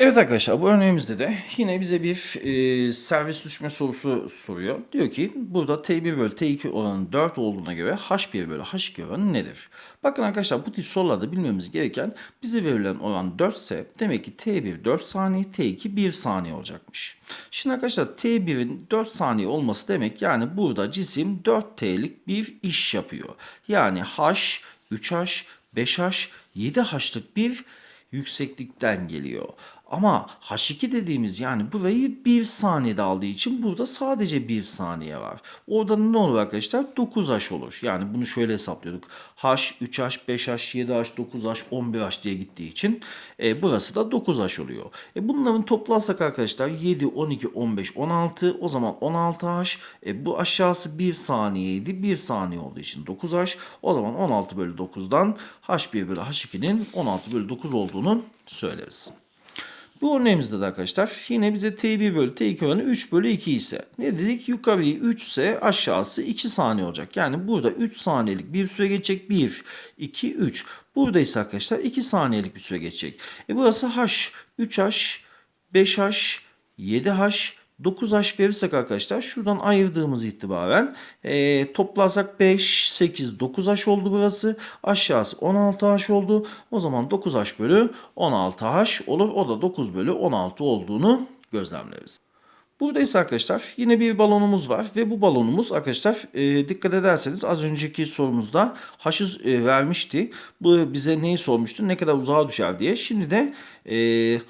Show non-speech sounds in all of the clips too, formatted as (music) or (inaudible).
Evet arkadaşlar bu örneğimizde de yine bize bir e, servis düşme sorusu soruyor. Diyor ki burada T1 bölü T2 oranı 4 olduğuna göre H1 bölü H2 oranı nedir? Bakın arkadaşlar bu tip sorularda bilmemiz gereken bize verilen oran 4 ise demek ki T1 4 saniye T2 1 saniye olacakmış. Şimdi arkadaşlar T1'in 4 saniye olması demek yani burada cisim 4T'lik bir iş yapıyor. Yani H, 3H, 5H, 7H'lık bir yükseklikten geliyor. Ama H2 dediğimiz yani burayı 1 saniyede aldığı için burada sadece 1 saniye var. Orada ne olur arkadaşlar? 9H olur. Yani bunu şöyle hesaplıyorduk. H, 3H, 5H, 7H, 9H, 11H diye gittiği için e, burası da 9H oluyor. E, bunların toplarsak arkadaşlar 7, 12, 15, 16 o zaman 16H. E, bu aşağısı 1 saniyeydi. 1 saniye olduğu için 9H. O zaman 16 bölü 9'dan H1 bölü H2'nin 16 bölü 9 olduğunu söyleriz. Bu örneğimizde de arkadaşlar yine bize T1 bölü T2 oranı 3 bölü 2 ise ne dedik? Yukarıyı 3 ise aşağısı 2 saniye olacak. Yani burada 3 saniyelik bir süre geçecek. 1, 2, 3. Burada ise arkadaşlar 2 saniyelik bir süre geçecek. E burası H, 3H, 5H, 7H, 9H verirsek arkadaşlar şuradan ayırdığımız itibaren e, toplarsak 5, 8, 9H oldu burası. Aşağısı 16H oldu. O zaman 9H bölü 16H olur. O da 9 bölü 16 olduğunu gözlemleriz. Burada ise arkadaşlar yine bir balonumuz var ve bu balonumuz arkadaşlar e, dikkat ederseniz az önceki sorumuzda H'ı e, vermişti. Bu bize neyi sormuştu? Ne kadar uzağa düşer diye. Şimdi de e,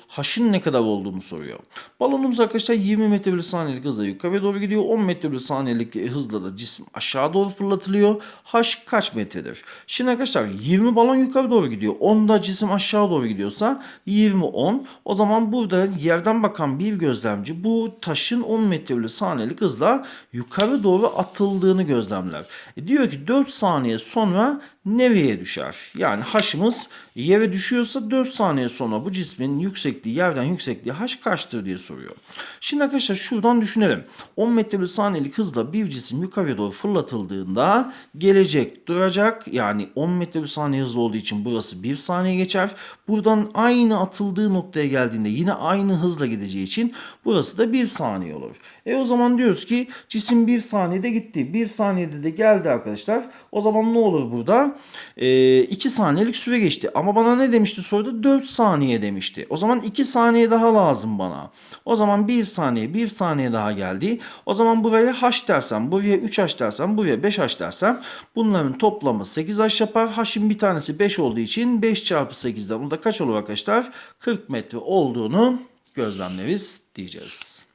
H'ın ne kadar olduğunu soruyor. Balonumuz arkadaşlar 20 metre bölü saniyelik hızla yukarı doğru gidiyor. 10 metre bölü saniyelik hızla da cisim aşağı doğru fırlatılıyor. H kaç metredir? Şimdi arkadaşlar 20 balon yukarı doğru gidiyor. 10 da cisim aşağı doğru gidiyorsa 20 10. O zaman burada yerden bakan bir gözlemci bu taşın 10 metre bölü saniyelik hızla yukarı doğru atıldığını gözlemler. E diyor ki 4 saniye sonra nereye düşer? Yani H'ımız yere düşüyorsa 4 saniye sonra bu cismin yüksekliği yerden yüksekliği H kaçtır diye soruyor. Şimdi arkadaşlar şuradan düşünelim. 10 metre bölü saniyelik hızla bir cisim yukarıya doğru fırlatıldığında gelecek duracak. Yani 10 metre bölü saniye hızlı olduğu için burası 1 saniye geçer. Buradan aynı atıldığı noktaya geldiğinde yine aynı hızla gideceği için burası da 1 saniye olur. E o zaman diyoruz ki cisim 1 saniyede gitti. 1 saniyede de geldi arkadaşlar. O zaman ne olur burada? 2 e, saniyelik süre geçti. Ama bana ne demişti soruda? 4 saniye demişti. O zaman 2 saniye daha lazım bana. O zaman 1 saniye 1 saniye daha geldi. O zaman buraya h dersem, buraya 3h dersem, buraya 5h dersem bunların toplamı 8h yapar. h'in bir tanesi 5 olduğu için 5 çarpı 8'den burada kaç olur arkadaşlar? 40 metre olduğunu gözlemleriz diyeceğiz.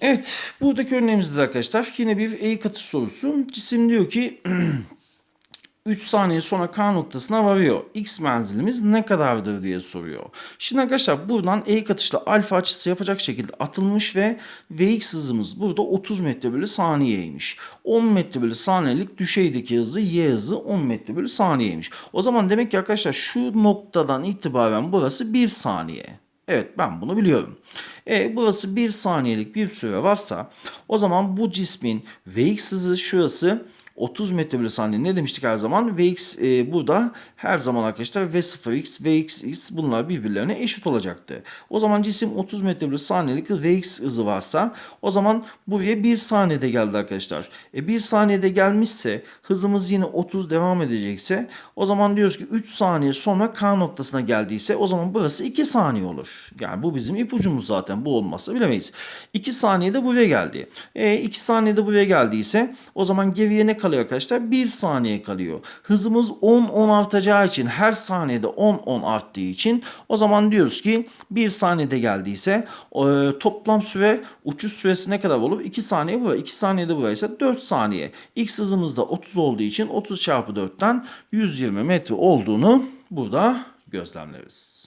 Evet, buradaki örneğimizde de arkadaşlar yine bir eğik atış sorusu. Cisim diyor ki (clears throat) 3 saniye sonra K noktasına varıyor. X menzilimiz ne kadardır diye soruyor. Şimdi arkadaşlar buradan eğik atışla alfa açısı yapacak şekilde atılmış ve Vx hızımız burada 30 metre bölü saniyeymiş. 10 metre bölü saniyelik düşeydeki hızı Y hızı 10 metre bölü saniyeymiş. O zaman demek ki arkadaşlar şu noktadan itibaren burası 1 saniye. Evet ben bunu biliyorum. E, burası 1 saniyelik bir süre varsa o zaman bu cismin Vx hızı şurası 30 metre bölü saniye ne demiştik her zaman? Vx e, burada her zaman arkadaşlar V0x, Vxx bunlar birbirlerine eşit olacaktı. O zaman cisim 30 metre bölü saniyelik Vx hızı varsa o zaman buraya 1 saniyede geldi arkadaşlar. E, 1 saniyede gelmişse hızımız yine 30 devam edecekse o zaman diyoruz ki 3 saniye sonra K noktasına geldiyse o zaman burası 2 saniye olur. Yani bu bizim ipucumuz zaten bu olmazsa bilemeyiz. 2 saniyede buraya geldi. E, 2 saniyede buraya geldiyse o zaman geriye ne kalıyor arkadaşlar? 1 saniye kalıyor. Hızımız 10-10 artacağı için her saniyede 10-10 arttığı için o zaman diyoruz ki 1 saniyede geldiyse e, toplam süre uçuş süresi ne kadar olur? 2 saniye buraya. 2 saniyede buraya ise 4 saniye. X hızımız da 30 olduğu için 30 çarpı 4'ten 120 metre olduğunu burada gözlemleriz.